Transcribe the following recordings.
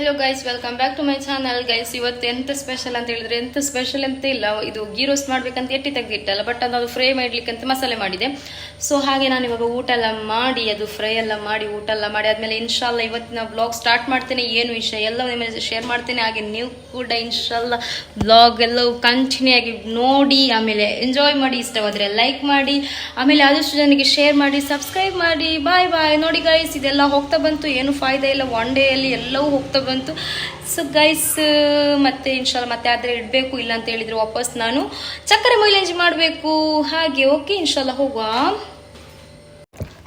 Hello guys welcome back to my channel guys ಇವತ್ತು ಎಂತ special ಅಂತ ಹೇಳಿದ್ರೆ ಎಂತ ಸ್ಪೆಷಲ್ ಅಂತ ಇಲ್ಲ. ಇದು ಗೀ ರೋಸ್ಟ್ ಮಾಡ್ಬೇಕಂತ ಎಟ್ಟಿ ತೆಗೆದಿಟ್ಟಲ್ಲ ಬಟ್ ಅದು ಫ್ರೈ ಅಂತ ಮಸಾಲೆ ಮಾಡಿದೆ. ಸೊ ಹಾಗೆ ನಾನು ಇವಾಗ ಊಟ ಎಲ್ಲ ಮಾಡಿ, ಅದು ಫ್ರೈ ಎಲ್ಲ ಮಾಡಿ ಊಟ ಎಲ್ಲ ಮಾಡಿ ಆದ್ಮೇಲೆ ಇನ್ಶಾಲ್ಲ ಇವತ್ತಿನ ಬ್ಲಾಗ್ ಸ್ಟಾರ್ಟ್ ಮಾಡ್ತೇನೆ. ಏನು ವಿಷಯ ಎಲ್ಲ ಶೇರ್ ಮಾಡ್ತೇನೆ. ಹಾಗೆ ನೀವು ಕೂಡ ಇನ್ಶಾಲ್ಲ ಬ್ಲಾಗ್ ಎಲ್ಲವೂ ಕಂಟಿನ್ಯೂ ಆಗಿ ನೋಡಿ, ಆಮೇಲೆ ಎಂಜಾಯ್ ಮಾಡಿ. ಇಷ್ಟವಾದರೆ ಲೈಕ್ ಮಾಡಿ. ಆಮೇಲೆ ಆದಷ್ಟು ಜನಕ್ಕೆ ಶೇರ್ ಮಾಡಿ ಸಬ್ಸ್ಕ್ರೈಬ್ ಮಾಡಿ. ಬಾಯ್ ಬಾಯ್ ನೋಡಿ ಗೈಸ್ ಇದೆಲ್ಲ ಹೋಗ್ತಾ ಬಂತು. ಏನು ಫಾಯ್ದೆ ಇಲ್ಲ. ಒನ್ ಡೇಯಲ್ಲಿ ಎಲ್ಲವೂ ಹೋಗ್ತಾ ಬಂತು. ಸೊ ಗೈಸ್ ಮತ್ತೆ ಇನ್ಶಾಲ್ ಮತ್ತೆ ಆದರೆ ಇಡಬೇಕು ಇಲ್ಲ ಅಂತ ಹೇಳಿದ್ರು ವಾಪಸ್ ನಾನು. ಚಕ್ಕರೆ ಮೈಲೇಜ್ ಮಾಡಬೇಕು. ಹಾಗೆ ಓಕೆ ಇನ್ಶಾಲ್ಲ ಹೋಗುವ.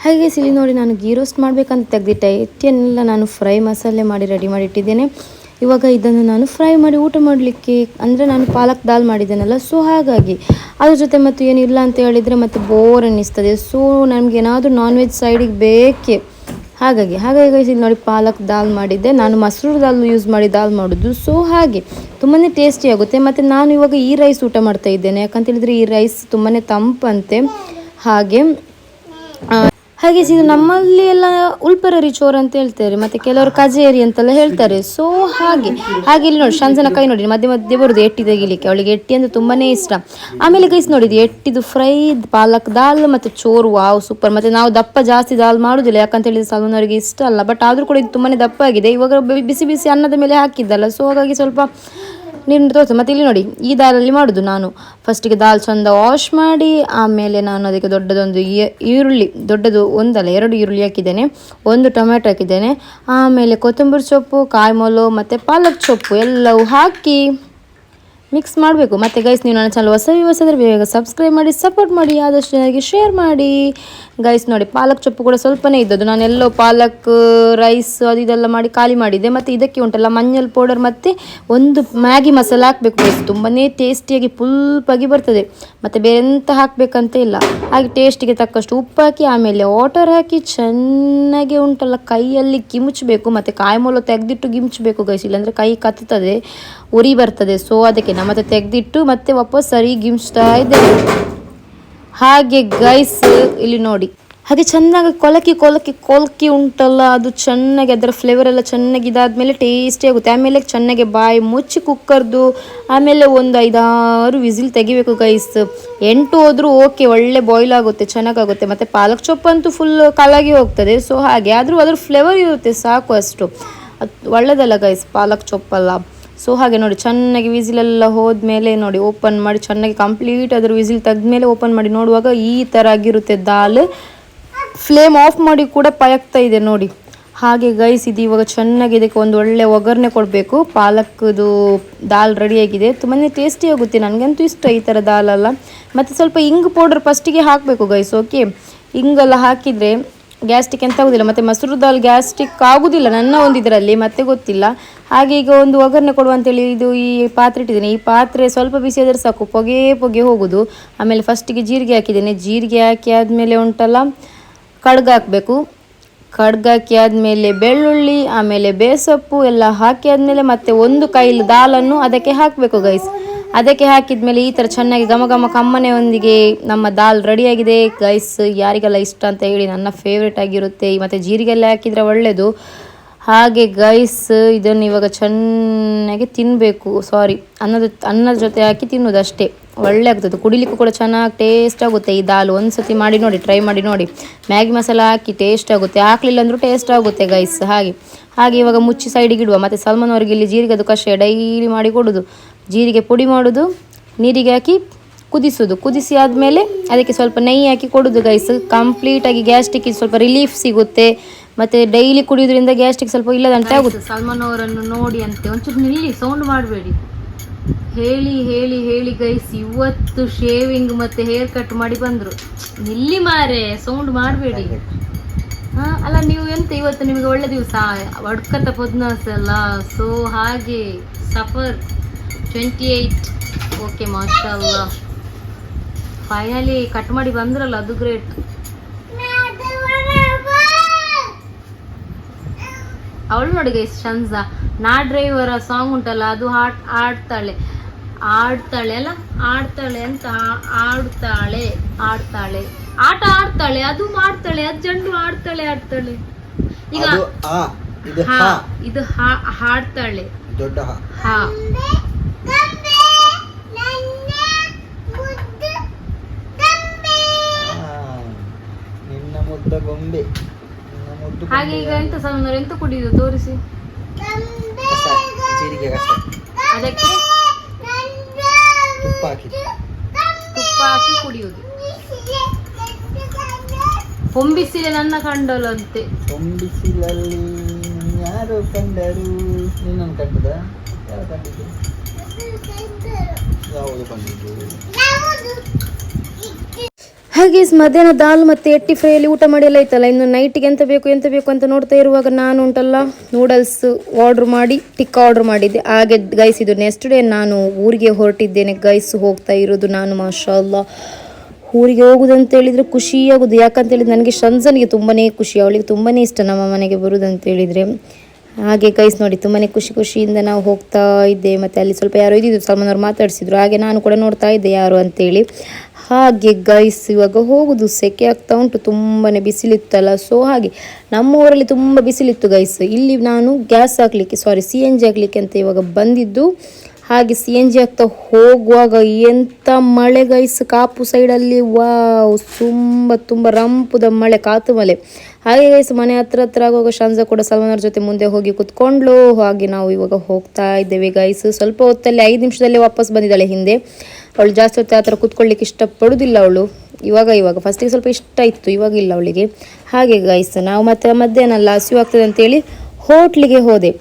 ಹಾಗೆ ಸಿಲಿ ನೋಡಿ, ನಾನು ಗೀ ರೋಸ್ಟ್ ಮಾಡಬೇಕಂತ ತೆಗೆದಿಟ್ಟೆ. ಇಟ್ಟಿಯನ್ನೆಲ್ಲ ನಾನು ಫ್ರೈ ಮಸಾಲೆ ಮಾಡಿ ರೆಡಿ ಮಾಡಿ ಇಟ್ಟಿದ್ದೇನೆ. ಇವಾಗ ಇದನ್ನು ನಾನು ಫ್ರೈ ಮಾಡಿ ಊಟ ಮಾಡಲಿಕ್ಕೆ, ಅಂದರೆ ನಾನು ಪಾಲಕ್ ದಾಲ್ ಮಾಡಿದ್ದೇನಲ್ಲ ಸೊ ಹಾಗಾಗಿ. ಅದ್ರ ಜೊತೆ ಮತ್ತು ಏನಿಲ್ಲ ಅಂತ ಹೇಳಿದರೆ ಮತ್ತು ಬೋರ್ ಅನ್ನಿಸ್ತದೆ. ಸೊ ನಮಗೇನಾದರೂ ಏನಾದರೂ ನಾನ್ ವೆಜ್ ಸೈಡಿಗೆ ಬೇಕೇ. ಹಾಗಾಗಿ ಹಾಗಾಗಿ ಗೈಸ್ ಇಲ್ಲಿ ನೋಡಿ ಪಾಲಕ್ ದಾಲ್ ಮಾಡಿದ್ದೆ. ನಾನು ಮೊಸರು ದಾಲ್ ಯೂಸ್ ಮಾಡಿ ದಾಲ್ ಮಾಡೋದು. ಸೊ ಹಾಗೆ ತುಂಬಾ ಟೇಸ್ಟಿ ಆಗುತ್ತೆ. ಮತ್ತು ನಾನು ಇವಾಗ ಈ ರೈಸ್ ಊಟ ಮಾಡ್ತಾ ಇದ್ದೇನೆ. ಯಾಕಂತ ಹೇಳಿದ್ರೆ ಈ ರೈಸ್ ತುಂಬಾ ತಂಪಂತೆ. ಹಾಗೆ ಹಾಗೆ ಇದು ನಮ್ಮಲ್ಲಿ ಎಲ್ಲ ಉಲ್ಪರರಿ ಚೋರ್ ಅಂತ ಹೇಳ್ತಾರೆ, ಮತ್ತೆ ಕೆಲವರು ಕಜೇರಿ ಅಂತೆಲ್ಲ ಹೇಳ್ತಾರೆ. ಸೊ ಹಾಗೆ ಹಾಗೆ ಇಲ್ಲಿ ನೋಡಿ ಶಂಜನ ಕೈ ನೋಡಿ, ಮಧ್ಯೆ ಮಧ್ಯೆ ಬರುದು ಎಟ್ಟಿ ತೆಗಿಲಿಕ್ಕೆ. ಅವಳಿಗೆ ಎಟ್ಟಿ ಅಂದ್ರೆ ತುಂಬಾನೇ ಇಷ್ಟ. ಆಮೇಲೆ ಗೈಸ್ ನೋಡಿದ್ದು ಎಟ್ಟಿದು ಫ್ರೈ, ಪಾಲಕ್ ದಾಲ್ ಮತ್ತೆ ಚೋರು, ವಾವ್ ಸೂಪರ್ ಮತ್ತೆ ನಾವು ದಪ್ಪ ಜಾಸ್ತಿ ದಾಲ್ ಮಾಡುದಿಲ್ಲ, ಯಾಕಂತ ಹೇಳಿದ್ರೆ ಸಲ್ಮಾನ್ ಅವರಿಗೆ ಇಷ್ಟ ಅಲ್ಲ. ಬಟ್ ಆದ್ರೂ ಕೂಡ ಇದು ತುಂಬಾನೇ ದಪ್ಪ ಆಗಿದೆ. ಇವಾಗ ಬಿಸಿ ಬಿಸಿ ಅನ್ನದ ಮೇಲೆ ಹಾಕಿದ್ದಲ್ಲ. ಸೊ ಹಾಗಾಗಿ ಸ್ವಲ್ಪ ನೀರು ತೋರಿಸು, ಮತ್ತೆ ಇಲ್ಲಿ ನೋಡಿ, ಈ ದಾಲಲ್ಲಿ ಮಾಡುದು ನಾನು. ಫಸ್ಟಿಗೆ ದಾಲ್ ಚಂದ ವಾಶ್ ಮಾಡಿ, ಆಮೇಲೆ ನಾನು ಅದಕ್ಕೆ ದೊಡ್ಡದೊಂದು ಈರುಳ್ಳಿ, ದೊಡ್ಡದು ಒಂದಲ್ಲ, ಎರಡು ಈರುಳ್ಳಿ ಹಾಕಿದ್ದೇನೆ, ಒಂದು ಟೊಮೆಟೊ ಹಾಕಿದ್ದೇನೆ, ಆಮೇಲೆ ಕೊತ್ತಂಬರಿ ಸೊಪ್ಪು, ಕಾಯಿ ಮೊಲು, ಮತ್ತು ಪಾಲಕ್ ಸೊಪ್ಪು ಎಲ್ಲವೂ ಹಾಕಿ. ಮಿಕ್ಸ್ ಮಾಡಬೇಕು. ಮತ್ತು ಗೈಸ್ ನೀವು ನನ್ನ ಚಾನಲ್ ಹೊಸ ವ್ಯೂವರ್ಸ್ ಆದರೆ ಬೇಗ ಸಬ್ಸ್ಕ್ರೈಬ್ ಮಾಡಿ ಸಪೋರ್ಟ್ ಮಾಡಿ, ಆದಷ್ಟು ಜನರಿಗೆ ಶೇರ್ ಮಾಡಿ. ಗೈಸ್ ನೋಡಿ, ಪಾಲಕ್ ಚೊಪ್ಪು ಕೂಡ ಸ್ವಲ್ಪನೇ ಇದ್ದದ್ದು. ನಾನು ಎಲ್ಲೋ ಪಾಲಕ್ ರೈಸ್ ಅದು ಇದೆಲ್ಲ ಮಾಡಿ ಖಾಲಿ ಮಾಡಿದ್ದೆ. ಮತ್ತು ಇದಕ್ಕೆ ಉಂಟಲ್ಲ ಮಂಜಲ್ ಪೌಡರ್ ಮತ್ತು ಒಂದು ಮ್ಯಾಗಿ ಮಸಾಲ ಹಾಕಬೇಕು ಗೈಸ್ ತುಂಬನೇ ಟೇಸ್ಟಿಯಾಗಿ ಪುಲ್ಪಾಗಿ ಬರ್ತದೆ. ಮತ್ತು ಬೇರೆ ಎಂತ ಹಾಕಬೇಕಂತ ಇಲ್ಲ. ಹಾಗೆ ಟೇಸ್ಟಿಗೆ ತಕ್ಕಷ್ಟು ಉಪ್ಪು ಹಾಕಿ, ಆಮೇಲೆ ವಾಟರ್ ಹಾಕಿ ಚೆನ್ನಾಗಿ ಉಂಟಲ್ಲ, ಕೈಯಲ್ಲಿ ಗಿಮುಚಬೇಕು ಮತ್ತು ಕಾಯಿ ಮೊಲ ತೆಗೆದಿಟ್ಟು ಗಿಮ್ಚಬೇಕು ಗೈಸ್ ಇಲ್ಲಾಂದರೆ ಕೈ ಕತ್ತುತ್ತದೆ. ಉರಿ ಬರ್ತದೆ. ಸೊ, ಅದಕ್ಕೆ ನಾ ಮತ್ತೆ ತೆಗೆದಿಟ್ಟು ಮತ್ತೆ ವಾಪಸ್ ಸರಿ ಗಿಮ್ಸ್ತಾ ಇದ್ದೇವೆ ಹಾಗೆ ಗೈಸ್ ಇಲ್ಲಿ ನೋಡಿ. ಹಾಗೆ ಚೆನ್ನಾಗಿ ಕೊಲಕಿ ಕೊಲಕಿ ಕೊಲಕಿ ಉಂಟಲ್ಲ, ಅದು ಚೆನ್ನಾಗಿ ಅದರ ಫ್ಲೇವರ್ ಎಲ್ಲ ಚೆನ್ನಾಗಿ ಇದಾದ್ಮೇಲೆ ಟೇಸ್ಟಿ ಆಗುತ್ತೆ. ಆಮೇಲೆ ಚೆನ್ನಾಗಿ ಬಾಯಿ ಮುಚ್ಚಿ ಕುಕ್ಕರ್ದು ಆಮೇಲೆ ಒಂದು ಐದಾರು ವಿಸಿಲ್ ತೆಗಿಬೇಕು ಗೈಸ್ ಎಂಟು ಹೋದ್ರೂ ಓಕೆ ಒಳ್ಳೆ ಬಾಯ್ಲ್ ಆಗುತ್ತೆ, ಚೆನ್ನಾಗಾಗುತ್ತೆ. ಮತ್ತು ಪಾಲಕ್ ಚೊಪ್ಪ ಅಂತೂ ಫುಲ್ ಕಾಲಾಗಿ ಹೋಗ್ತದೆ. ಸೊ ಹಾಗೆ ಆದರೂ ಅದ್ರ ಫ್ಲೇವರ್ ಇರುತ್ತೆ, ಸಾಕು ಅಷ್ಟು. ಅದು ಒಳ್ಳೆದಲ್ಲ ಗೈಸ್ ಪಾಲಕ್ ಚೊಪ್ಪಲ್ಲ. ಸೊ ಹಾಗೆ ನೋಡಿ, ಚೆನ್ನಾಗಿ ವಿಸಿಲೆಲ್ಲ ಹೋದ್ಮೇಲೆ ನೋಡಿ ಓಪನ್ ಮಾಡಿ, ಚೆನ್ನಾಗಿ ಕಂಪ್ಲೀಟ್ ಅದ್ರ ವಿಸಿಲ್ ತೆಗೆದ್ಮೇಲೆ ಓಪನ್ ಮಾಡಿ ನೋಡುವಾಗ ಈ ಥರ ಆಗಿರುತ್ತೆ ದಾಲ್. ಫ್ಲೇಮ್ ಆಫ್ ಮಾಡಿ ಕೂಡ ಪಯಕ್ತಾ ಇದೆ ನೋಡಿ. ಹಾಗೆ ಗೈಸ್ ಇದು ಇವಾಗ ಚೆನ್ನಾಗಿ ಇದಕ್ಕೆ ಒಂದು ಒಳ್ಳೆ ಒಗ್ಗರಣೆ ಕೊಡಬೇಕು. ಪಾಲಕ್ದು ದಾಲ್ ರೆಡಿಯಾಗಿದೆ ತುಂಬಾ ಟೇಸ್ಟಿ ಆಗುತ್ತೆ. ನನಗಂತೂ ಇಷ್ಟ ಈ ಥರ ದಾಲೆಲ್ಲ ಮತ್ತು ಸ್ವಲ್ಪ ಇಂಗ್ ಪೌಡರ್ ಫಸ್ಟಿಗೆ ಹಾಕಬೇಕು ಗೈಸ್ ಓಕೆ ಇಂಗೆಲ್ಲ ಹಾಕಿದರೆ ಗ್ಯಾಸ್ಟಿಕ್ ಎಂತ ಆಗುದಿಲ್ಲ, ಮತ್ತೆ ಮೊಸರು ದಾಲ್ ಗ್ಯಾಸ್ಟಿಕ್ ಆಗುದಿಲ್ಲ ನನ್ನ ಒಂದು ಇದರಲ್ಲಿ, ಮತ್ತೆ ಗೊತ್ತಿಲ್ಲ. ಹಾಗೆ ಈಗ ಒಂದು ಒಗ್ಗರಣೆ ಕೊಡುವ ಅಂತೇಳಿ ಇದು ಈ ಪಾತ್ರೆ ಇಟ್ಟಿದ್ದೇನೆ. ಈ ಪಾತ್ರೆ ಸ್ವಲ್ಪ ಬಿಸಿ ಆದ್ರೆ ಸಾಕು, ಪೊಗೆ ಪೊಗೆ ಹೋಗುದು. ಆಮೇಲೆ ಫಸ್ಟಿಗೆ ಜೀರಿಗೆ ಹಾಕಿದ್ದೇನೆ. ಜೀರಿಗೆ ಹಾಕಿ ಆದಮೇಲೆ ಉಂಟಲ್ಲ, ಕಡ್ಗ ಹಾಕಬೇಕು. ಕಡ್ಗ ಹಾಕಿ ಆದಮೇಲೆ ಬೆಳ್ಳುಳ್ಳಿ, ಆಮೇಲೆ ಬೇಸೊಪ್ಪು ಎಲ್ಲ ಹಾಕಿ ಆದಮೇಲೆ ಮತ್ತೆ ಒಂದು ಕೈಲಿ ದಾಲನ್ನು ಅದಕ್ಕೆ ಹಾಕಬೇಕು ಗೈಸ್ ಅದಕ್ಕೆ ಹಾಕಿದ್ಮೇಲೆ ಈ ಥರ ಚೆನ್ನಾಗಿ ಘಮ ಘಮ ಕಮ್ಮನೆಯೊಂದಿಗೆ ನಮ್ಮ ದಾಲ್ ರೆಡಿಯಾಗಿದೆ. ಗೈಸ್ ಯಾರಿಗೆಲ್ಲ ಇಷ್ಟ ಅಂತ ಹೇಳಿ ನನ್ನ ಫೇವ್ರೇಟ್ ಆಗಿರುತ್ತೆ. ಮತ್ತು ಜೀರಿಗೆಲ್ಲ ಹಾಕಿದರೆ ಒಳ್ಳೆಯದು ಹಾಗೆ ಗೈಸ್ ಇದನ್ನು ಇವಾಗ ಚೆನ್ನಾಗಿ ತಿನ್ನಬೇಕು ಸಾರಿ ಅನ್ನದ ಅನ್ನದ ಜೊತೆ ಹಾಕಿ ತಿನ್ನೋದು ಅಷ್ಟೇ. ಒಳ್ಳೆ ಆಗ್ತದೆ. ಕುಡಿಲಿಕ್ಕೂ ಕೂಡ ಚೆನ್ನಾಗಿ ಟೇಸ್ಟ್ ಆಗುತ್ತೆ ಈ ದಾಲ್. ಒಂದು ಸತಿ ಮಾಡಿ ನೋಡಿ ಟ್ರೈ ಮಾಡಿ ನೋಡಿ. ಮ್ಯಾಗಿ ಮಸಾಲ ಹಾಕಿ ಟೇಸ್ಟ್ ಆಗುತ್ತೆ. ಹಾಕಲಿಲ್ಲ ಅಂದರೂ ಟೇಸ್ಟ್ ಆಗುತ್ತೆ ಗೈಸ್ ಹಾಗೆ ಹಾಗೆ ಇವಾಗ ಮುಚ್ಚಿ ಸೈಡಿಗೆ ಇಡುವ. ಮತ್ತು ಸಲ್ಮಾನ್ ಅವರಿಗೆ ಇಲ್ಲಿ ಜೀರಿಗೆ ಅದು ಕಷಾಯ ಡೈಲಿ ಮಾಡಿ ಕೊಡೋದು. ಜೀರಿಗೆ ಪುಡಿ ಮಾಡೋದು ನೀರಿಗೆ ಹಾಕಿ ಕುದಿಸೋದು. ಕುದಿಸಿ ಆದಮೇಲೆ ಅದಕ್ಕೆ ಸ್ವಲ್ಪ ನೈ ಹಾಕಿ ಕೊಡೋದು ಗೈಸ್ ಕಂಪ್ಲೀಟಾಗಿ ಗ್ಯಾಸ್ಟಿಕ್ ಸ್ವಲ್ಪ ರಿಲೀಫ್ ಸಿಗುತ್ತೆ. ಮತ್ತು ಡೈಲಿ ಕುಡಿಯೋದ್ರಿಂದ ಗ್ಯಾಸ್ಟಿಕ್ ಸ್ವಲ್ಪ ಇಲ್ಲದಂತೆ ಆಗುತ್ತೆ. ಸಲ್ಮಾನ್ ಅವರನ್ನು ನೋಡಿ ಅಂತೆ. ಒಂಚೂರು ನಿಲ್ಲಿ ಸೌಂಡ್ ಮಾಡಬೇಡಿ. ಹೇಳಿ ಹೇಳಿ ಹೇಳಿ ಗೈಸ್ ಇವತ್ತು ಶೇವಿಂಗ್ ಮತ್ತೆ ಹೇರ್ ಕಟ್ ಮಾಡಿ ಬಂದರು. ನಿಲ್ಲಿ ಮಾರೆ ಸೌಂಡ್ ಮಾಡಬೇಡಿ. ಹಾ ಅಲ್ಲ ನೀವು ಎಂತ ಇವತ್ತು ನಿಮಗೆ ಒಳ್ಳೆ ದಿವಸ? ಒಡ್ಕತ್ತ ಪದ್ನಾಸ ಅಲ್ಲ ಸೊ ಹಾಗೆ ಸಫರ್ ಟ್ವೆಂಟಿ ಏಯ್ಟ್ ಓಕೆ ಮಾಷಲ್ಲ ಫೈನಲಿ ಕಟ್ ಮಾಡಿ ಬಂದ್ರಲ್ಲ ಅದು ಗ್ರೇಟ್ ಅವಳು ನೋಡಿ ಗೈಸ್ ಶಂಜಾ ನಾ ಡ್ರೈವರ ಸಾಂಗ್ ಉಂಟಲ್ಲ ಅದು ಹಾಡ್ ಆಡ್ತಾಳೆ ಆಡ್ತಾಳೆ ಅಲ್ಲ ಆಡ್ತಾಳೆ ಅಂತ ಆಡ್ತಾಳೆ ಆಡ್ತಾಳೆ ಆಟ ಆಡ್ತಾಳೆ ಅದು ಮಾಡ್ತಾಳೆ ಅದು ಜಂಡು ಆಡ್ತಾಳೆ ಆಡ್ತಾಳೆ ಈಗ ಇದು ಹಾ ಹಾ. ಇದು ಹಾ ಹಾಡ್ತಾಳೆ. ದೊಡ್ಡ ಹಾ ಹಾ ಆ, ನಿನ್ನ ಮುದ್ದ ಗೊಂಬೆ ಮುದ್ದು ಹಾಗೆ ಈಗ ಎಂತ ಸಾಮಾನು ಎಂತ ಕುಡಿಯುದು? ತೋರಿಸಿ. ಕಸ ಜೀರಿಗೆ ಕಸ. ಅದಕ್ಕೆ? ತುಪ್ಪ ಹಾಕಿ ತುಪ್ಪ ಹಾಕಿ ಕುಡಿಯುದು. ಹೊಂಬಿಸಿಲೆ ನನ್ನ ಕಂಡಲಂತೆ. ಕೊಂಬಿಸಿಲಲ್ಲಿ ಯಾರು ಕಂಡರು? ನಿನ್ನನ್ನು ಕಂಡದ? ಯಾರು ಕಂಡಿದ್ದು? ಯಾವುದು ಕಂಡಿದ್ದು? ಹಾಗೆ ಮಧ್ಯಾಹ್ನ ದಾಲ್ ಮತ್ತು ಎಟ್ಟಿ ಫ್ರೈಯಲ್ಲಿ ಊಟ ಮಾಡಿ ಎಲ್ಲ ಇತ್ತಲ್ಲ ಇನ್ನು ನೈಟಿಗೆ ಎಂತ ಬೇಕು ಎಂತ ಬೇಕು ಅಂತ ನೋಡ್ತಾ ಇರುವಾಗ ನಾನು ಉಂಟಲ್ಲ ನೂಡಲ್ಸ್ ಆರ್ಡ್ರ್ ಮಾಡಿ, ಟಿಕ್ಕ ಆರ್ಡ್ರ್ ಮಾಡಿದ್ದೆ. ಹಾಗೆ ಗೈಸ್ ಇದು ನೆಕ್ಸ್ಟ್ ಡೇ ನಾನು ಊರಿಗೆ ಹೊರಟಿದ್ದೇನೆ. ಗೈಸ್ ಹೋಗ್ತಾ ಇರೋದು ನಾನು ಮಾಷಾಲ್ಲ ಊರಿಗೆ ಹೋಗುದಂತ ಹೇಳಿದ್ರೆ ಖುಷಿಯಾಗೋದು. ಯಾಕಂತ ಹೇಳಿದ್ರೆ ನನಗೆ ಶಂಜನಿಗೆ ತುಂಬಾ ಖುಷಿ. ಅವಳಿಗೆ ತುಂಬಾ ಇಷ್ಟ ನಮ್ಮ ಮನೆಗೆ ಬರುದಂತ ಹೇಳಿದರೆ. ಹಾಗೆ ಕೈಸ್ ನೋಡಿ ತುಂಬಾ ಖುಷಿ ಖುಷಿಯಿಂದ ನಾವು ಹೋಗ್ತಾ ಇದ್ದೆ. ಮತ್ತೆ ಅಲ್ಲಿ ಸ್ವಲ್ಪ ಯಾರೋ ಇದ್ದಿದ್ದು ಸಲ್ಮಾನವ್ರು ಮಾತಾಡಿಸಿದ್ರು. ಹಾಗೆ ನಾನು ಕೂಡ ನೋಡ್ತಾ ಇದ್ದೆ ಯಾರು ಅಂತೇಳಿ. ಹಾಗೆ ಗೈಸ್ ಇವಾಗ ಹೋಗುದು ಸೆಕೆ ಆಗ್ತಾ ಉಂಟು. ತುಂಬಾ ಬಿಸಿಲಿತ್ತಲ್ಲ. ಸೊ ಹಾಗೆ ನಮ್ಮ ಊರಲ್ಲಿ ತುಂಬ ಬಿಸಿಲಿತ್ತು ಗೈಸ್ ಇಲ್ಲಿ ನಾನು ಗ್ಯಾಸ್ ಹಾಕ್ಲಿಕ್ಕೆ ಸಾರಿ ಸಿ ಎನ್ ಜಿ ಅಂತ ಇವಾಗ ಬಂದಿದ್ದು. ಹಾಗೆ ಸಿ ಎನ್ ಜಿ ಆಗ್ತಾ ಹೋಗುವಾಗ ಎಂಥ ಮಳೆ ಗೈಸ್ ಕಾಪು ಸೈಡಲ್ಲಿ ವಾವ್, ತುಂಬ ತುಂಬ ರಂಪುದ ಮಳೆ, ಕಾತು ಮಳೆ. ಹಾಗೆ ಗೈಸ್ ಮನೆ ಹತ್ರ ಹತ್ರ ಆಗುವಾಗ ಶಾಂಜ ಕೂಡ ಸಲ್ಮಾನ್ ಜೊತೆ ಮುಂದೆ ಹೋಗಿ ಕುತ್ಕೊಂಡ್ಲು ಹಾಗೆ ನಾವು ಇವಾಗ ಹೋಗ್ತಾ ಇದ್ದೇವೆ ಗೈಸ್ ಸ್ವಲ್ಪ ಹೊತ್ತಲ್ಲಿ ಐದು ನಿಮಿಷದಲ್ಲಿ ವಾಪಸ್ ಬಂದಿದ್ದಾಳೆ ಹಿಂದೆ. ಅವಳು ಜಾಸ್ತಿ ಹೊತ್ತು ಆ ಥರ ಕುತ್ಕೊಳ್ಳಿಕ್ಕೆ ಇಷ್ಟಪಡೋದಿಲ್ಲ ಅವಳು. ಇವಾಗ ಇವಾಗ ಫಸ್ಟಿಗೆ ಸ್ವಲ್ಪ ಇಷ್ಟ ಇತ್ತು, ಇವಾಗ ಇಲ್ಲ ಅವಳಿಗೆ. ಹಾಗೆ ಗೈಸ್ ನಾವು ಮತ್ತೆ ಮಧ್ಯಾಹ್ನ ಅಲ್ಲ ಹಸಿವಾಗ್ತದೆ ಅಂತೇಳಿ ಹೋಟ್ಲಿಗೆ ಹೋದೆ.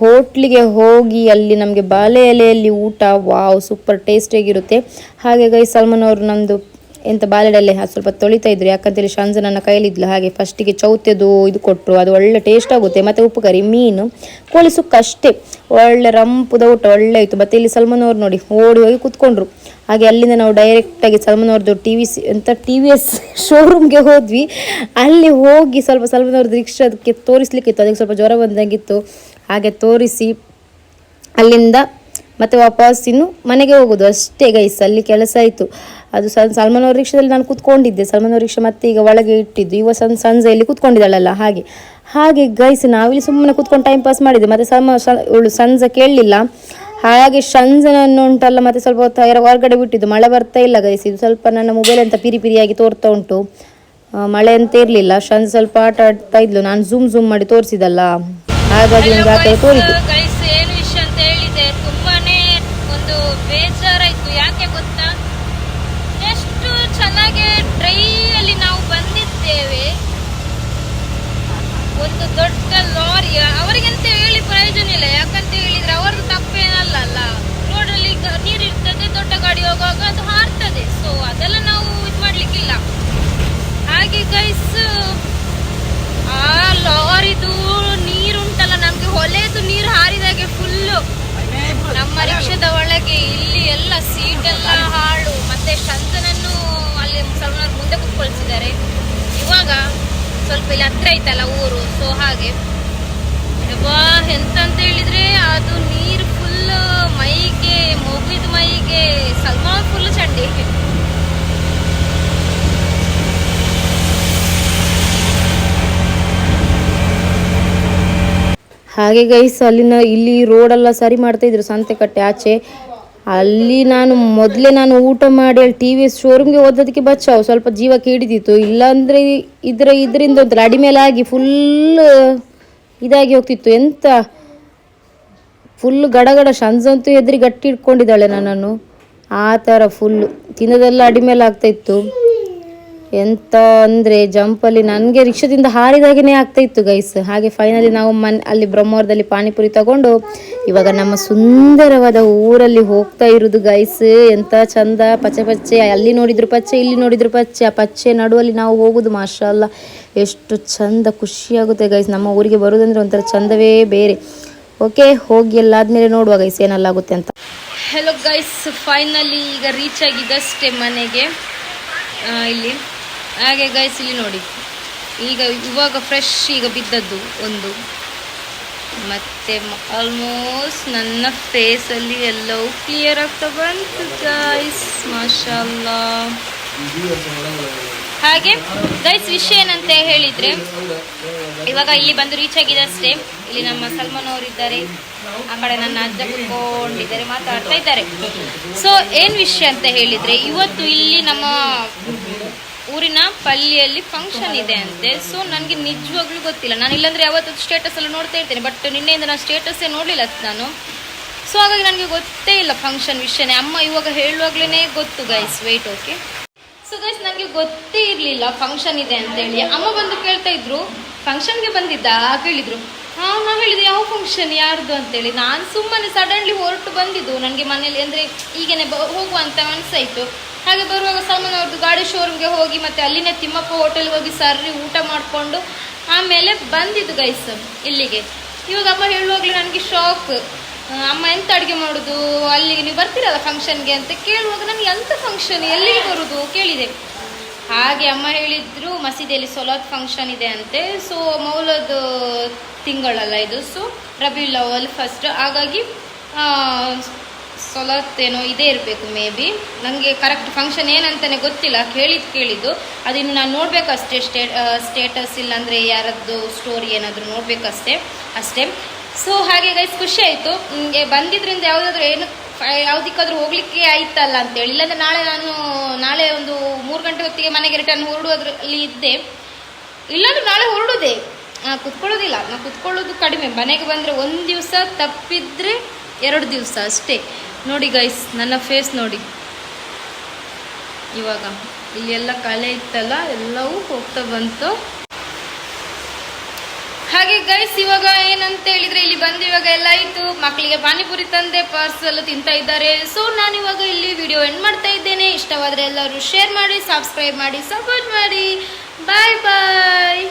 ಹೋಟ್ಲಿಗೆ ಹೋಗಿ ಅಲ್ಲಿ ನಮಗೆ ಬಾಳೆ ಎಲೆಯಲ್ಲಿ ಊಟ, ವಾವ್ ಸೂಪರ್ ಟೇಸ್ಟಿಯಾಗಿರುತ್ತೆ ಹಾಗೆ ಗೈ ಸಲ್ಮಾನ್ ಅವರು ನಮ್ಮದು ಎಂಥ ಬಾಳೆಡೆಲೆ ಅದು ಸ್ವಲ್ಪ ತೊಳಿತಾ ಇದ್ರು. ಯಾಕಂತೇಳಿ ಶಾಂಜ ನನ್ನ ಕೈಲಿದ್ಲು ಹಾಗೆ ಫಸ್ಟಿಗೆ ಚೌತೆದು ಇದು ಕೊಟ್ಟರು ಅದು ಒಳ್ಳೆ ಟೇಸ್ಟ್ ಆಗುತ್ತೆ. ಮತ್ತು ಉಪ್ಪು ಕರಿ, ಮೀನು, ಕೋಳಿ ಸುಕ್ಕ ಅಷ್ಟೇ. ಒಳ್ಳೆ ರಂಪುದ ಊಟ, ಒಳ್ಳೆ ಆಯಿತು ಮತ್ತು ಇಲ್ಲಿ ಸಲ್ಮಾನ್ ಅವ್ರು ನೋಡಿ, ಓಡಿ ಹೋಗಿ ಕೂತ್ಕೊಂಡ್ರು. ಹಾಗೆ ಅಲ್ಲಿಂದ ನಾವು ಡೈರೆಕ್ಟಾಗಿ ಸಲ್ಮಾನ್ ಅವ್ರದ್ದು ಟಿ ವಿ ಸಿ ಎಂಥ ಟಿ ವಿ ಎಸ್ ಶೋರೂಮ್ಗೆ ಹೋದ್ವಿ. ಅಲ್ಲಿ ಹೋಗಿ ಸ್ವಲ್ಪ ಸಲ್ಮಾನ್ ಅವ್ರದ್ದು ರಿಕ್ಷಾದಕ್ಕೆ ತೋರಿಸ್ಲಿಕ್ಕಿತ್ತು. ಅದಕ್ಕೆ ಸ್ವಲ್ಪ ಜ್ವರ ಬಂದಂಗಿತ್ತು. ಹಾಗೆ ತೋರಿಸಿ ಅಲ್ಲಿಂದ ಮತ್ತೆ ವಾಪಸ್ ಇನ್ನು ಮನೆಗೆ ಹೋಗೋದು. ಅಷ್ಟೇ ಗೈಸ್ ಅಲ್ಲಿ ಕೆಲಸ ಆಯಿತು. ಅದು ಸಲ್ ಸಲ್ಮಾನ್ ಅವ್ರ ರಿಕ್ಷಾದಲ್ಲಿ ನಾನು ಕೂತ್ಕೊಂಡಿದ್ದೆ. ಸಲ್ಮಾನ್ ಅವ್ರ ರಿಕ್ಷಾ ಮತ್ತೆ ಈಗ ಒಳಗೆ ಇಟ್ಟಿದ್ದು. ಇವ ಸನ್ ಸಂಜೆಯಲ್ಲಿ ಕೂತ್ಕೊಂಡಿದ್ದಾಳಲ್ಲ ಹಾಗೆ. ಹಾಗೆ ಗೈಸ್ ನಾವಿಲ್ಲಿ ಸುಮ್ಮನೆ ಕೂತ್ಕೊಂಡು ಟೈಮ್ ಪಾಸ್ ಮಾಡಿದ್ದೆ. ಮತ್ತೆ ಸಲ್ಮ ಇವಳು ಸಂಜೆ ಕೇಳಲಿಲ್ಲ. ಹಾಗೆ ಸಂಜನನ್ನು ಉಂಟಲ್ಲ, ಮತ್ತೆ ಸ್ವಲ್ಪ ಹೊತ್ತು ಯಾರ ಹೊರಗಡೆ ಬಿಟ್ಟಿದ್ದು. ಮಳೆ ಬರ್ತಾ ಇಲ್ಲ ಗೈಸ್ ಇದು ಸ್ವಲ್ಪ ನನ್ನ ಮೊಬೈಲ್ ಅಂತ ಪಿರಿ ಪಿರಿಯಾಗಿ ತೋರ್ತಾ ಉಂಟು. ಮಳೆ ಅಂತ ಇರಲಿಲ್ಲ. ಸಂಜೆ ಸ್ವಲ್ಪ ಆಟ ಆಡ್ತಾ ಇದ್ಲು. ನಾನು ಝೂಮ್ ಝೂಮ್ ಮಾಡಿ ತೋರಿಸಿದಲ್ಲ ಹಾಗಾಗಿ ನನಗೆ ಆ ಥರ ತೋರಿತು ಏನು ವಿಷಯ ಅಂತ ಹೇಳಿದೆ ತುಂಬಾನೇ ಒಂದು ಬೇಜಾರಾಯ್ತು. ಯಾಕೆ ಗೊತ್ತಾ? ಎಷ್ಟು ಚೆನ್ನಾಗಿ ಟ್ರೈಯಲ್ಲಿ ನಾವು ಬಂದಿದ್ದೇವೆ. ಒಂದು ದೊಡ್ಡ ಲಾರಿ. ಅವರಿಗಂತ ಹೇಳಿ ಪ್ರಯೋಜನ ಇಲ್ಲ. ಯಾಕಂತ ಹೇಳಿದ್ರೆ ಅವರದ್ದು ತಪ್ಪೇನಲ್ಲ ಅಲ್ಲ ರೋಡಲ್ಲಿ ನೀರು ಇರ್ತದೆ ದೊಡ್ಡ ಗಾಡಿ ಹೋಗುವಾಗ ಅದು ಹಾರ್ತದೆ. ಸೊ ಅದೆಲ್ಲ ನಾವು ಇದು ಮಾಡ್ಲಿಕ್ಕಿಲ್ಲ. ಹಾಗೆ ಗೈಸ್ ಆ ಲಾರಿದು ನೀರುಂಟಲ್ಲ ನಮ್ಗೆ ಹೊಲೆದು ನೀರು ಹಾರಿದಾಗೆ ಫುಲ್ಲು ನಮ್ಮ ರಿಕ್ಷಾದ ಒಳಗೆ ಇಲ್ಲಿ ಎಲ್ಲ ಸೀಟ್ ಎಲ್ಲ ಹಾಳು ಮತ್ತೆ ಶಂತನನ್ನು ಅಲ್ಲಿ ಸಲ್ಮಾನ್ ಇವಾಗ ಸ್ವಲ್ಪ ಇಲ್ಲಿ ಹತ್ರ ಐತಲ್ಲ ಊರು ಸೊ ಹಾಗೆ. ಯಬ್ಬಾ, ಎಂತ ಅಂತ ಹೇಳಿದ್ರೆ ಅದು ನೀರು ಫುಲ್ ಮೈಗೆ ಮಗುವಿದ ಮೈಗೆ ಸಲ್ಮಾನ್ ಫುಲ್ ಚಂಡಿ. ಹಾಗೆ ಗೈಸ್ ಅಲ್ಲಿನ ಇಲ್ಲಿ ರೋಡೆಲ್ಲ ಸರಿ ಮಾಡ್ತಾ ಇದ್ರು ಸಂತೆಕಟ್ಟೆ ಆಚೆ. ಅಲ್ಲಿ ನಾನು ಮೊದಲೇ ನಾನು ಊಟ ಮಾಡಿ ಅಲ್ಲಿ ಟಿ ವಿ ಶೋರೂಮ್ಗೆ ಓದೋದಕ್ಕೆ ಬಚ್ಚಾವು. ಸ್ವಲ್ಪ ಜೀವಕ್ಕೆ ಹಿಡಿದಿತ್ತು ಇಲ್ಲಾಂದರೆ ಇದರ ಇದರಿಂದ ಒಂಥರ ಅಡಿ ಮೇಲೆ ಆಗಿ ಫುಲ್ ಇದಾಗಿ ಹೋಗ್ತಿತ್ತು. ಎಂತ? ಫುಲ್ ಗಡಗಡ ಶಂಜಂತೂ ಎದುರಿ ಗಟ್ಟಿ ಇಟ್ಕೊಂಡಿದ್ದಾಳೆ ನನ್ನನ್ನು. ಆ ಥರ ಫುಲ್ಲು ತಿನ್ನೋದೆಲ್ಲ ಅಡಿ ಮೇಲೆ ಆಗ್ತಾ ಇತ್ತು. ಎಂತ ಅಂದರೆ ಜಂಪಲ್ಲಿ ನನಗೆ ರಿಕ್ಷಾದಿಂದ ಹಾರಿದಾಗೇ ಆಗ್ತಾ ಇತ್ತು ಗೈಸ್ ಹಾಗೆ ಫೈನಲಿ ನಾವು ಮನ್, ಅಲ್ಲಿ ಬ್ರಹ್ಮವರದಲ್ಲಿ ಪಾನಿಪುರಿ ತಗೊಂಡು ಇವಾಗ ನಮ್ಮ ಸುಂದರವಾದ ಊರಲ್ಲಿ ಹೋಗ್ತಾ ಇರೋದು ಗೈಸ್ ಎಂತ ಚಂದ, ಪಚ್ಚೆ ಪಚ್ಚೆ, ಅಲ್ಲಿ ನೋಡಿದ್ರು ಪಚ್ಚೆ, ಇಲ್ಲಿ ನೋಡಿದ್ರು ಪಚ್ಚೆ. ಆ ಪಚ್ಚೆ ನಡುವಲ್ಲಿ ನಾವು ಹೋಗೋದು ಮಾಷಲ್ಲ ಎಷ್ಟು ಚಂದ, ಖುಷಿಯಾಗುತ್ತೆ ಗೈಸ್ ನಮ್ಮ ಊರಿಗೆ ಬರೋದಂದ್ರೆ ಒಂಥರ ಚಂದವೇ ಬೇರೆ. ಓಕೆ ಹೋಗಿ ಎಲ್ಲ ಆದ್ಮೇಲೆ ನೋಡುವ ಗೈಸ್ ಏನಲ್ಲ ಆಗುತ್ತೆ ಅಂತ. ಹೆಲೋ ಗೈಸ್ ಫೈನಲಿ ಈಗ ರೀಚ್ ಆಗಿದ್ದಷ್ಟೇ ಮನೆಗೆ. ಇಲ್ಲಿ. ಹಾಗೆ ಗೈಸ್ ಇಲ್ಲಿ ನೋಡಿ. ಈಗ ಇವಾಗ ಫ್ರೆಶ್ ಈಗ ಬಿದ್ದದ್ದು ಒಂದು. ಮತ್ತೆ ಆಲ್ಮೋಸ್ಟ್ ನನ್ನ ಫೇಸಲ್ಲಿ ಎಲ್ಲವೂ ಕ್ಲಿಯರ್ ಆಗ್ತಾ ಬಂತು ಗೈಸ್ ಮಾಶಾಲ್ಲ. ಹಾಗೆ ಗೈಸ್ ವಿಷಯ ಏನಂತ ಹೇಳಿದ್ರೆ, ಇವಾಗ ಇಲ್ಲಿ ಬಂದು ರೀಚ್ ಆಗಿದೆ ಅಷ್ಟೇ. ಇಲ್ಲಿ ನಮ್ಮ ಸಲ್ಮಾನ್ ಅವರು ಇದ್ದಾರೆ. ಆ ಕಡೆ ನನ್ನ ಅಜ್ಜ ಕುತ್ಕೊಂಡಿದ್ದಾರೆ, ಮಾತಾಡ್ತಾ ಇದ್ದಾರೆ. ಸೊ ಏನ್ ವಿಷಯ ಅಂತ ಹೇಳಿದ್ರೆ, ಇವತ್ತು ಇಲ್ಲಿ ನಮ್ಮ ಊರಿನ ಪಲ್ಲಿಯಲ್ಲಿ ಫಂಕ್ಷನ್ ಇದೆ ಅಂತೆ. ಸೊ ನನಗೆ ನಿಜವಾಗ್ಲೂ ಗೊತ್ತಿಲ್ಲ. ನಾನು ಇಲ್ಲಾಂದ್ರೆ ಯಾವತ್ತೂ ಸ್ಟೇಟಸ್ ಎಲ್ಲ ನೋಡ್ತಾ ಇರ್ತೇನೆ. ಬಟ್ ನಿನ್ನೆಯಿಂದ ನಾನು ಸ್ಟೇಟಸ್ಸೇ ನೋಡಲಿಲ್ಲ ನಾನು. ಸೊ ಹಾಗಾಗಿ ನನಗೆ ಗೊತ್ತೇ ಇಲ್ಲ ಫಂಕ್ಷನ್ ವಿಷಯನೇ. ಅಮ್ಮ ಇವಾಗ ಹೇಳುವಾಗ್ಲೇ ಗೊತ್ತು guys wait okay so guys ನನಗೆ ಗೊತ್ತೇ ಇರಲಿಲ್ಲ ಫಂಕ್ಷನ್ ಇದೆ ಅಂತ ಹೇಳಿ ಅಮ್ಮ ಬಂದು ಕೇಳ್ತಾ ಇದ್ರು. ಫಂಕ್ಷನ್ಗೆ ಬಂದಿದ್ದ? ಕೇಳಿದ್ರು. ಹಾ ನಾ ಹೇಳಿದೆ ಯಾವ ಫಂಕ್ಷನ್ ಯಾರ್ದು ಅಂತೇಳಿ. ನಾನು ಸುಮ್ಮನೆ ಸಡನ್ಲಿ ಹೊರಟು ಬಂದಿದ್ದು. ನನಗೆ ಮನೇಲಿ ಅಂದರೆ ಈಗೇನೆ ಹೋಗುವ ಅಂತ ಅನಿಸಾಯ್ತು ಹಾಗೆ ಬರುವಾಗ ಸಲ್ಮಾನ್ ಅವ್ರದ್ದು ಗಾಡಿ ಶೋರೂಮ್ಗೆ ಹೋಗಿ ಮತ್ತೆ ಅಲ್ಲಿನೇ ತಿಮ್ಮಪ್ಪ ಹೋಟೆಲ್ಗೆ ಹೋಗಿ ಸರ್ರಿ ಊಟ ಮಾಡಿಕೊಂಡು ಆಮೇಲೆ ಬಂದಿದ್ದು ಗೈಸ್ ಇಲ್ಲಿಗೆ. ಇವಾಗ ಅಮ್ಮ ಹೇಳುವಾಗಲೇ ನನಗೆ ಶಾಕ್ ಅಮ್ಮ ಎಂತ ಅಡುಗೆ ಮಾಡೋದು? ಅಲ್ಲಿಗೆ ನೀವು ಬರ್ತೀರಲ್ಲ ಫಂಕ್ಷನ್ಗೆ ಅಂತ ಕೇಳುವಾಗ ನನಗೆ ಎಂತ ಫಂಕ್ಷನ್ ಎಲ್ಲಿಗೆ ಬರುದು? ಕೇಳಿದೆ. ಹಾಗೆ ಅಮ್ಮ ಹೇಳಿದ್ರು, ಮಸೀದಿಯಲ್ಲಿ ಸೊಲಾತ್ ಫಂಕ್ಷನ್ ಇದೆ ಅಂತೆ ಸೊ ಮೌಲದ ತಿಂಗಳಲ್ಲ ಇದು. ಸೊ ರಬಿ ಲವಲ್ ಫಸ್ಟ್ ಹಾಗಾಗಿ ಏನೋ ಇದೇ ಇರಬೇಕು ಮೇ ಬಿ. ನನಗೆ ಕರೆಕ್ಟ್ ಫಂಕ್ಷನ್ ಏನಂತಾನೆ ಗೊತ್ತಿಲ್ಲ. ಕೇಳಿದ್ದು. ಕೇಳಿದ್ದು ಅದನ್ನು ನಾನು ನೋಡಬೇಕಷ್ಟೇ ಸ್ಟೇ ಸ್ಟೇಟಸ್ ಇಲ್ಲಾಂದರೆ ಯಾರದ್ದು ಸ್ಟೋರಿ ಏನಾದರೂ ನೋಡಬೇಕಷ್ಟೇ, ಅಷ್ಟೇ. ಸೊ ಹಾಗೆ ಗೈಸ್ ಖುಷಿ ಆಯಿತು. ಬಂದಿದ್ದರಿಂದ ಯಾವುದಾದ್ರೂ ಏನು ಯಾವುದಕ್ಕಾದ್ರೂ ಹೋಗ್ಲಿಕ್ಕೆ ಆಯ್ತಲ್ಲ ಅಂತೇಳಿ. ಇಲ್ಲಾಂದರೆ ನಾಳೆ ನಾನು, ನಾಳೆ ಒಂದು ಮೂರು ಗಂಟೆ ಹೊತ್ತಿಗೆ ಮನೆಗೆ ರಿಟರ್ನ್ ಹೊರಡುವುದ್ರಲ್ಲಿ ಇದ್ದೆ. ಇಲ್ಲಾಂದ್ರೆ ನಾಳೆ ಹೊರಡುದೆ. ಕುತ್ಕೊಳ್ಳೋದಿಲ್ಲ. ನಾನು ಕುತ್ಕೊಳ್ಳೋದು ಕಡಿಮೆ. ಮನೆಗೆ ಬಂದರೆ ಒಂದು ದಿವಸ ತಪ್ಪಿದ್ರೆ ಎರಡು ದಿವಸ ಅಷ್ಟೇ. ನೋಡಿ ಗೈಸ್ ನನ್ನ ಫೇಸ್ ನೋಡಿ. ಇವಾಗ ಇಲ್ಲಿ ಎಲ್ಲ ಕಳೆ ಇತ್ತಲ್ಲ, ಎಲ್ಲವೂ ಹೋಗ್ತಾ ಬಂತು. ಹಾಗೆ ಗೈಸ್ ಇವಾಗ ಏನಂತ ಹೇಳಿದ್ರೆ ಇಲ್ಲಿ ಬಂದು ಇವಾಗ ಎಲ್ಲ ಆಯ್ತು. ಮಕ್ಕಳಿಗೆ ಪಾನಿಪುರಿ ತಂದೆ ಪಾರ್ಸಲ್ ತಿಂತಾ ಇದ್ದಾರೆ. ಸೊ ನಾನು ಇವಾಗ ಇಲ್ಲಿ ವಿಡಿಯೋ ಎಂಡ್ ಮಾಡ್ತಾ ಇದ್ದೇನೆ. ಇಷ್ಟವಾದ್ರೆ ಎಲ್ಲರೂ ಶೇರ್ ಮಾಡಿ ಸಬ್ಸ್ಕ್ರೈಬ್ ಮಾಡಿ ಸಪೋರ್ಟ್ ಮಾಡಿ. ಬಾಯ್ ಬಾಯ್